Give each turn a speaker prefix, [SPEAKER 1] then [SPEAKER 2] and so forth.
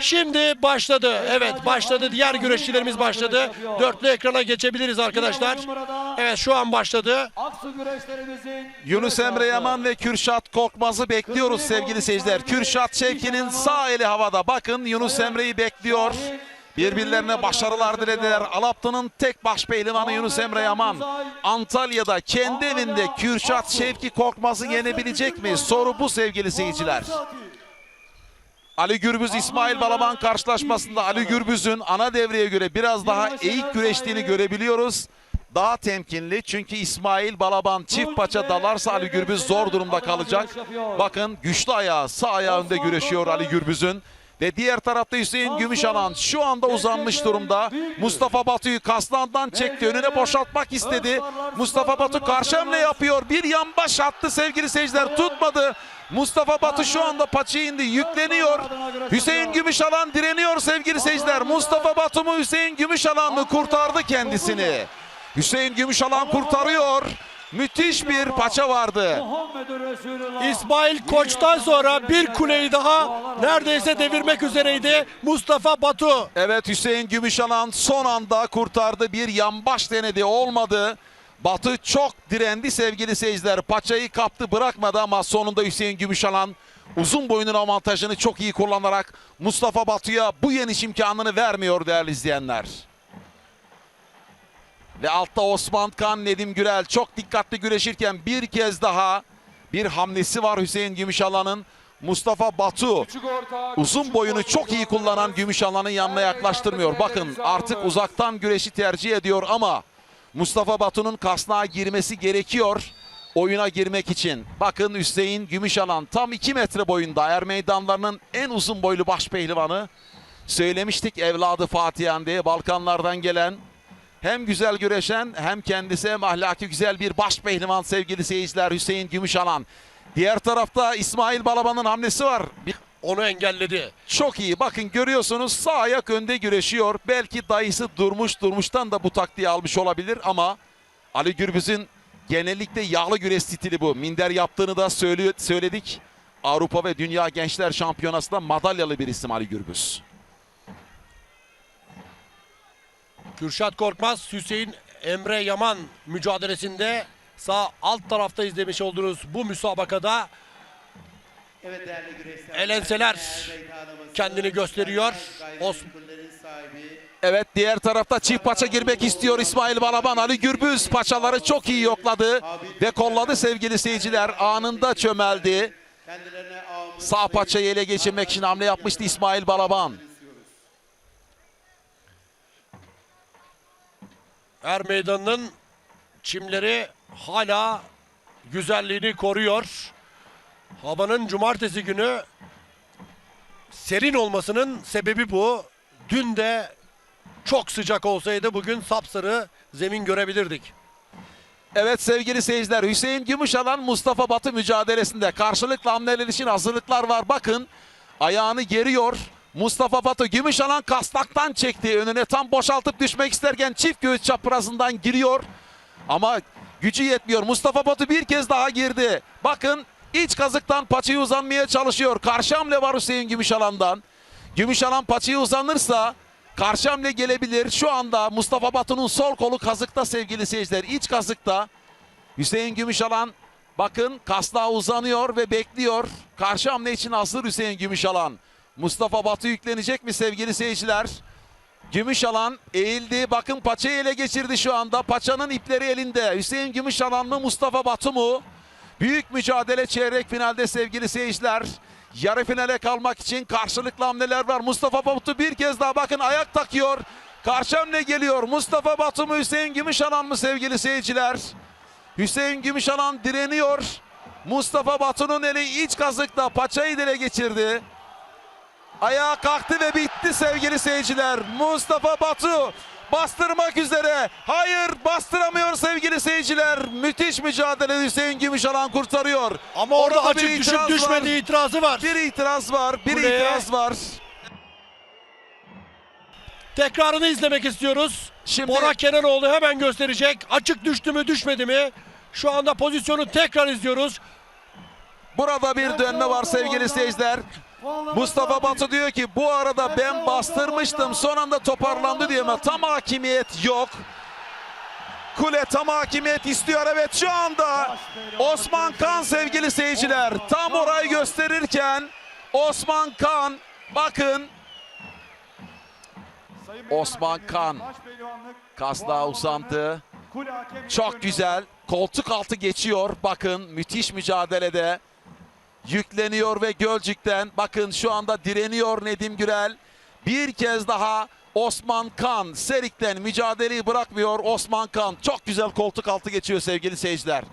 [SPEAKER 1] Şimdi başladı. Evet başladı. Diğer güreşçilerimiz başladı. Dörtlü ekrana geçebiliriz arkadaşlar. Evet şu an başladı.
[SPEAKER 2] Yunus Emre Yaman ve Kürşat Korkmaz'ı bekliyoruz sevgili seyirciler. Kürşat Şevki'nin sağ eli havada. Bakın Yunus Emre'yi bekliyor. Birbirlerine başarılar dilediler. Alaplı'nın tek baş pehlivanı Yunus Emre Yaman. Antalya'da kendi evinde Kürşat Şevki Korkmaz'ı yenebilecek mi? Soru bu sevgili seyirciler. Ali Gürbüz İsmail Balaban karşılaşmasında Ali Gürbüz'ün ana devreye göre biraz daha eğik güreştiğini görebiliyoruz. Daha temkinli çünkü İsmail Balaban çift paça dalarsa Ali Gürbüz zor durumda kalacak. Bakın güçlü ayağı sağ ayağı önde güreşiyor Ali Gürbüz'ün. Ve diğer tarafta Hüseyin Gümüşalan şu anda uzanmış durumda. Mustafa Batu'yu kaslandan çekti. Önüne boşaltmak istedi. Mustafa Batu karşı hamle yapıyor. Bir yan baş attı sevgili seyirciler. Tutmadı. Mustafa Batu şu anda paçı indi. Yükleniyor. Hüseyin Gümüşalan direniyor sevgili seyirciler. Mustafa Batu mu Hüseyin Gümüşalan mı kurtardı kendisini. Hüseyin Gümüşalan kurtarıyor. Müthiş bir paça vardı.
[SPEAKER 1] İsmail Koç'tan sonra bir kuleyi daha neredeyse devirmek üzereydi Mustafa Batu.
[SPEAKER 2] Evet Hüseyin Gümüşalan son anda kurtardı. Bir yanbaş denedi olmadı. Batı çok direndi sevgili seyirciler. Paçayı kaptı bırakmadı ama sonunda Hüseyin Gümüşalan uzun boyunun avantajını çok iyi kullanarak Mustafa Batu'ya bu yeniş imkanını vermiyor değerli izleyenler. Ve altta Osman Kan, Nedim Gürel çok dikkatli güreşirken bir kez daha bir hamlesi var Hüseyin Gümüşalan'ın. Mustafa Batu uzun boyunu çok iyi kullanan Gümüşalan'ın yanına yaklaştırmıyor. Bakın artık uzaktan güreşi tercih ediyor ama Mustafa Batu'nun kasnağa girmesi gerekiyor oyuna girmek için. Bakın Hüseyin Gümüşalan tam 2 metre boyunda er meydanlarının en uzun boylu baş pehlivanı. Söylemiştik evladı Fatihan diye Balkanlardan gelen hem güzel güreşen hem kendisi hem ahlaki güzel bir baş pehlivan sevgili seyirciler Hüseyin Gümüşalan. Diğer tarafta İsmail Balaban'ın hamlesi var. Bir
[SPEAKER 1] Onu engelledi.
[SPEAKER 2] çok iyi. Bakın görüyorsunuz sağ ayak önde güreşiyor. Belki dayısı durmuş durmuştan da bu taktiği almış olabilir ama Ali Gürbüz'ün genellikle yağlı güreş stili bu. Minder yaptığını da söyledik. Avrupa ve Dünya Gençler Şampiyonası'nda madalyalı bir isim Ali Gürbüz.
[SPEAKER 1] Kürşat Korkmaz, Hüseyin Emre Yaman mücadelesinde sağ alt tarafta izlemiş olduğunuz bu müsabakada
[SPEAKER 3] Evet.
[SPEAKER 1] Elenseler kendini gösteriyor. Os-
[SPEAKER 2] Evet diğer tarafta çift paça girmek istiyor İsmail Balaban. Ali Gürbüz paçaları çok iyi yokladı ve kolladı sevgili seyirciler. Anında çömeldi. Sağ paçayı ele geçirmek için hamle yapmıştı İsmail Balaban.
[SPEAKER 1] Er meydanının çimleri hala güzelliğini koruyor. Havanın cumartesi günü serin olmasının sebebi bu. Dün de çok sıcak olsaydı bugün sapsarı zemin görebilirdik.
[SPEAKER 2] Evet sevgili seyirciler Hüseyin Gümüşalan Mustafa Batı mücadelesinde karşılıklı hamleler için hazırlıklar var. Bakın ayağını geriyor. Mustafa Batı Gümüşalan kastaktan çekti. Önüne tam boşaltıp düşmek isterken çift göğüs çaprazından giriyor. Ama gücü yetmiyor. Mustafa Batı bir kez daha girdi. Bakın iç kazıktan paçayı uzanmaya çalışıyor. Karşı hamle var Hüseyin Gümüşalan'dan. Gümüşalan paçayı uzanırsa karşı hamle gelebilir. Şu anda Mustafa Batu'nun sol kolu kazıkta sevgili seyirciler. İç kazıkta. Hüseyin Gümüşalan bakın kasnağa uzanıyor ve bekliyor. Karşı hamle için hazır Hüseyin Gümüşalan. Mustafa Batu yüklenecek mi sevgili seyirciler? Gümüşalan eğildi. Bakın paçayı ele geçirdi şu anda. Paçanın ipleri elinde. Hüseyin Gümüşalan mı Mustafa Batu mu? Büyük mücadele çeyrek finalde sevgili seyirciler. Yarı finale kalmak için karşılıklı hamleler var. Mustafa Batu bir kez daha bakın ayak takıyor. Karşı hamle geliyor. Mustafa Batu mu Hüseyin Gümüşalan mı sevgili seyirciler? Hüseyin Gümüşalan direniyor. Mustafa Batu'nun eli iç kazıkta paçayı dile geçirdi. Ayağa kalktı ve bitti sevgili seyirciler. Mustafa Batu bastırmak üzere. Hayır bastıramıyor sevgili seyirciler. Müthiş mücadele Hüseyin Gümüşalan kurtarıyor.
[SPEAKER 1] Ama orada,
[SPEAKER 2] Orada
[SPEAKER 1] açık düşüp düşmediği itirazı var.
[SPEAKER 2] Bir itiraz var. Bir
[SPEAKER 1] Kuleye-
[SPEAKER 2] itiraz var.
[SPEAKER 1] Tekrarını izlemek istiyoruz.
[SPEAKER 2] Şimdi-
[SPEAKER 1] Bora Kenanoğlu hemen gösterecek. Açık düştü mü düşmedi mi? Şu anda pozisyonu tekrar izliyoruz.
[SPEAKER 2] Burada bir dönme var sevgili seyirciler. Mustafa Batı diyor ki bu arada ben bastırmıştım son anda toparlandı diye ama tam hakimiyet yok. Kule tam hakimiyet istiyor evet şu anda Osman Kan sevgili seyirciler tam orayı gösterirken Osman Kan bakın Osman Kan kasla uzandı. Çok güzel. Koltuk altı geçiyor. Bakın müthiş mücadelede. Yükleniyor ve Gölcük'ten. Bakın şu anda direniyor Nedim Gürel. Bir kez daha Osman Kan Serik'ten mücadeleyi bırakmıyor. Osman Kan çok güzel koltuk altı geçiyor sevgili seyirciler.